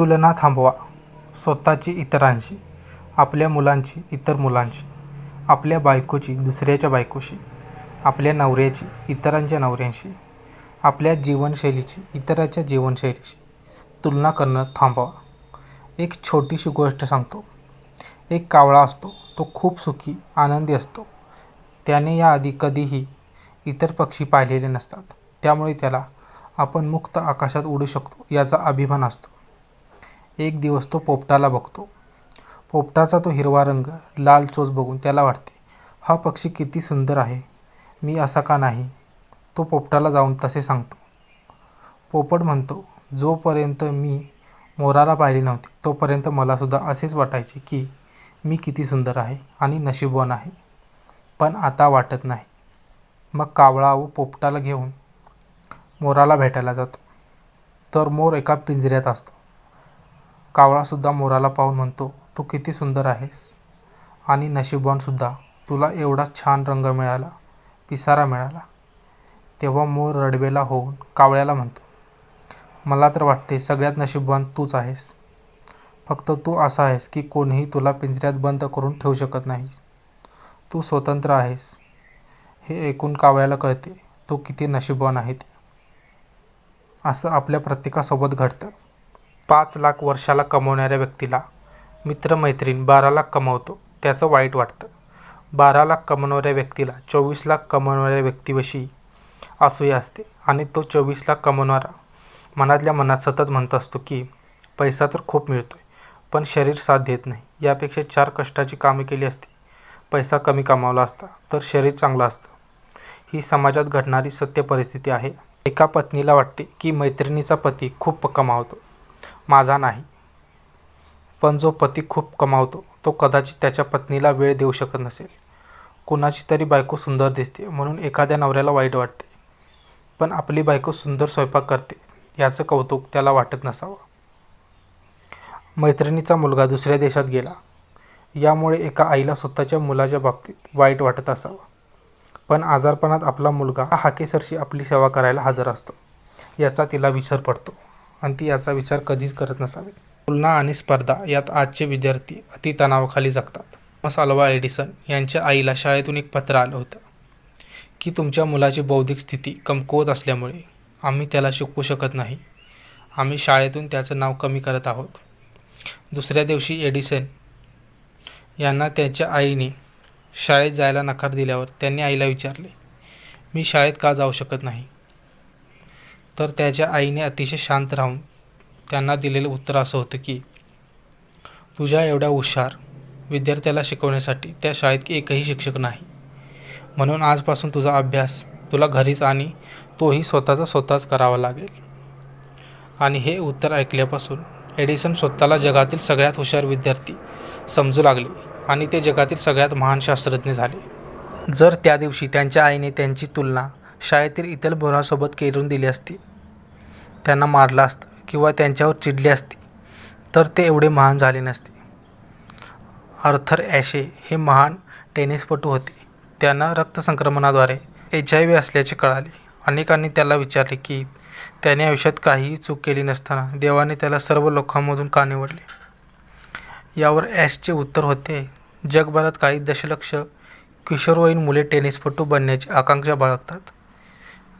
तुलना थांबवा. स्वतःची इतरांशी आपल्या मुलांची इतर मुलांशी आपल्या बायकोची दुसऱ्याच्या बायकोशी आपल्या नवऱ्याची इतरांच्या नवऱ्यांशी आपल्या जीवनशैलीची इतरांच्या जीवनशैलीशी तुलना करणं थांबवा. एक छोटीशी गोष्ट सांगतो. एक कावळा असतो तो खूप सुखी आनंदी असतो. त्याने याआधी कधीही इतर पक्षी पाहिलेले नसतात. त्यामुळे त्याला आपण मुक्त आकाशात उडू शकतो याचा अभिमान असतो. एक दिवस तो पोपटाला बघतो. पोपटाचा तो हिरवा रंग लाल चोच बघून त्याला वाटते हा पक्षी किती सुंदर आहे. मी असा का नाही? तो पोपटाला जाऊन तसे सांगतो. पोपट म्हणतो जोपर्यंत मी मोराला पाहिली नव्हती तोपर्यंत मलासुद्धा असेच वाटायचे की मी किती सुंदर आहे आणि नशीबवान आहे. पण आता वाटत नाही. मग कावळा व पोपटाला घेऊन मोराला भेटायला जातो. तर मोर एका पिंजऱ्यात असतो. कावळासुद्धा मोराला पाहून म्हणतो तू किती सुंदर आहेस. आणि नशीबवानसुद्धा तुला एवढा छान रंग मिळाला पिसारा मिळाला. तेव्हा मोर रडवेला होऊन कावळ्याला म्हणतो मला तर वाटते सगळ्यात नशीबवान तूच आहेस. फक्त तू असा आहेस की कोणीही तुला पिंजऱ्यात बंद करून ठेवू शकत नाही. तू स्वतंत्र आहेस. हे ऐकून कावळ्याला कळते तू किती नशीबवान आहे ते. असं आपल्या प्रत्येकासोबत घडतं. पाच लाख वर्षाला कमवणाऱ्या व्यक्तीला मित्रमैत्रीण बारा लाख कमवतो त्याचं वाईट वाटतं. बारा लाख कमवणाऱ्या व्यक्तीला चोवीस लाख कमवणाऱ्या व्यक्तीविषयी असूया असते आणि तो चोवीस लाख कमवणारा मनातल्या मनात सतत म्हणत असतो की पैसा तर खूप मिळतो आहे पण शरीर साथ देत नाही. यापेक्षा चार कष्टाची कामे केली असती पैसा कमी कमावला असता तर शरीर चांगलं असतं. ही समाजात घडणारी सत्य परिस्थिती आहे. एका पत्नीला वाटते की मैत्रिणीचा पती खूप कमावतो. माझा नाही. पण जो पती खूप कमावतो तो कदाचित त्याच्या पत्नीला वेळ देऊ शकत नसेल. कुणाची तरी बायको सुंदर दिसते म्हणून एखाद्या नवऱ्याला वाईट वाटते. पण आपली बायको सुंदर स्वयंपाक करते याचं कौतुक त्याला वाटत नसावं. मैत्रिणीचा मुलगा दुसऱ्या देशात गेला. यामुळे एका आईला स्वतःच्या मुलाच्या बाबतीत वाईट वाटत असावं. पण आजारपणात आपला मुलगा हाकेसरशी आपली सेवा करायला हजर असतो याचा तिला विसर पडतो. आणि ती याचा विचार कधीच करत नसावी. तुलना आणि स्पर्धा यात आजचे विद्यार्थी अति तणावाखाली जगतात. थॉमस अल्वा एडिसन यांच्या आईला शाळेतून एक पत्र आलं होतं की तुमच्या मुलाची बौद्धिक स्थिती कमकुवत असल्यामुळे आम्ही त्याला शिकवू शकत नाही. आम्ही शाळेतून त्याचं नाव कमी करत आहोत. दुसऱ्या दिवशी एडिसन यांना त्याच्या आईने शाळेत जायला नकार दिल्यावर त्यांनी आईला विचारले मी शाळेत का जाऊ शकत नाही? तर त्याच्या आईने अतिशय शांत राहून त्यांना दिलेलं उत्तर असं होतं की तुझ्या एवढ्या हुशार विद्यार्थ्याला शिकवण्यासाठी त्या शाळेत एकही शिक्षक नाही. म्हणून आजपासून तुझा अभ्यास तुला घरीच आणि तोही स्वतःचा स्वतःच करावा लागेल आणि हे उत्तर ऐकल्यापासून एडिसन स्वतःला जगातील सगळ्यात हुशार विद्यार्थी समजू लागले आणि ते जगातील सगळ्यात महान शास्त्रज्ञ झाले. जर त्या दिवशी त्यांच्या आईने त्यांची तुलना शाळेतील इतर मुलांसोबत करून दिली असती त्यांना मारलं असतं किंवा त्यांच्यावर चिडली असते तर ते एवढे महान झाले नसते. आर्थर ॲशे हे महान टेनिसपटू होते. त्यांना रक्तसंक्रमणाद्वारे एच आय व्ही असल्याचे कळाले. अनेकांनी त्याला विचारले की त्याने आयुष्यात काहीही चूक केली नसताना देवाने त्याला सर्व लोकांमधून का निवडले यावर ॲशचे उत्तर होते जगभरात काही दशलक्ष किशोरवयीन मुले टेनिसपटू बनण्याची आकांक्षा बाळगतात.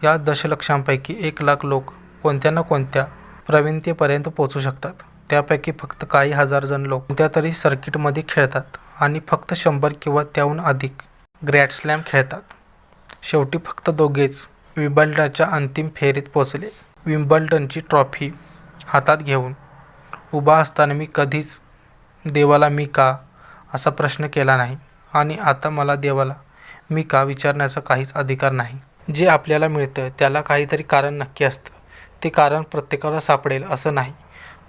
या दशलक्षांपैकी एक लाख लोक कोणत्या ना कोणत्या प्रवीणतेपर्यंत पोहोचू शकतात. त्यापैकी फक्त काही हजार जण लोक कोणत्या तरी सर्किटमध्ये खेळतात आणि फक्त शंभर किंवा त्याहून अधिक ग्रॅडस्लॅम खेळतात. शेवटी फक्त दोघेच विम्बल्डनच्या अंतिम फेरीत पोचले विम्बल्डनची ट्रॉफी हातात घेऊन उभा असताना मी कधीच देवाला मी का असा प्रश्न केला नाही आणि आता मला देवाला मी का विचारण्याचा काहीच अधिकार नाही. जे आपल्याला मिळतं त्याला काहीतरी कारण नक्की असतं. ते कारण प्रत्येकाला सापडेल असं नाही.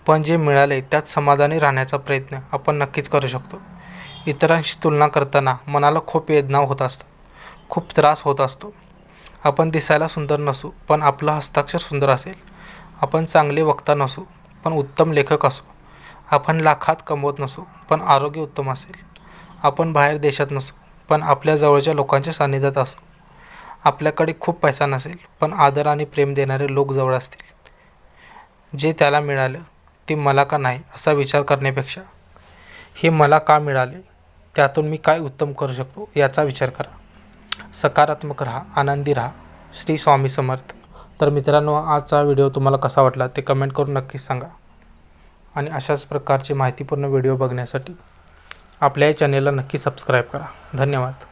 पण जे मिळाले त्यात समाधानी राहण्याचा प्रयत्न आपण नक्कीच करू शकतो. इतरांशी तुलना करताना मनाला खूप वेदना होत असतात. खूप त्रास होत असतो. आपण दिसायला सुंदर नसू पण आपलं हस्ताक्षर सुंदर असेल. आपण चांगले वक्ता नसू पण उत्तम लेखक असू. आपण लाखात कमवत नसू पण आरोग्य उत्तम असेल. आपण बाहेर देशात नसू पण आपल्या जवळच्या लोकांच्या सान्निध्यात असू. आपल्याकडे खूप पैसा नसेल पण आदर आणि प्रेम देणारे लोक जवळ असतील. जे त्याला मिळालं ते मला का नाही असा विचार करण्यापेक्षा. हे मला का मिळाले त्यातून मी काय उत्तम करू शकतो याचा विचार करा. सकारात्मक राहा आनंदी राहा. श्री स्वामी समर्थ. तर मित्रांनो आजचा व्हिडिओ तुम्हाला कसा वाटला ते कमेंट करून नक्कीच सांगा. आणि अशाच प्रकारचे माहितीपूर्ण व्हिडिओ बघण्यासाठी आपल्या या चॅनेलला नक्की सबस्क्राईब करा. धन्यवाद.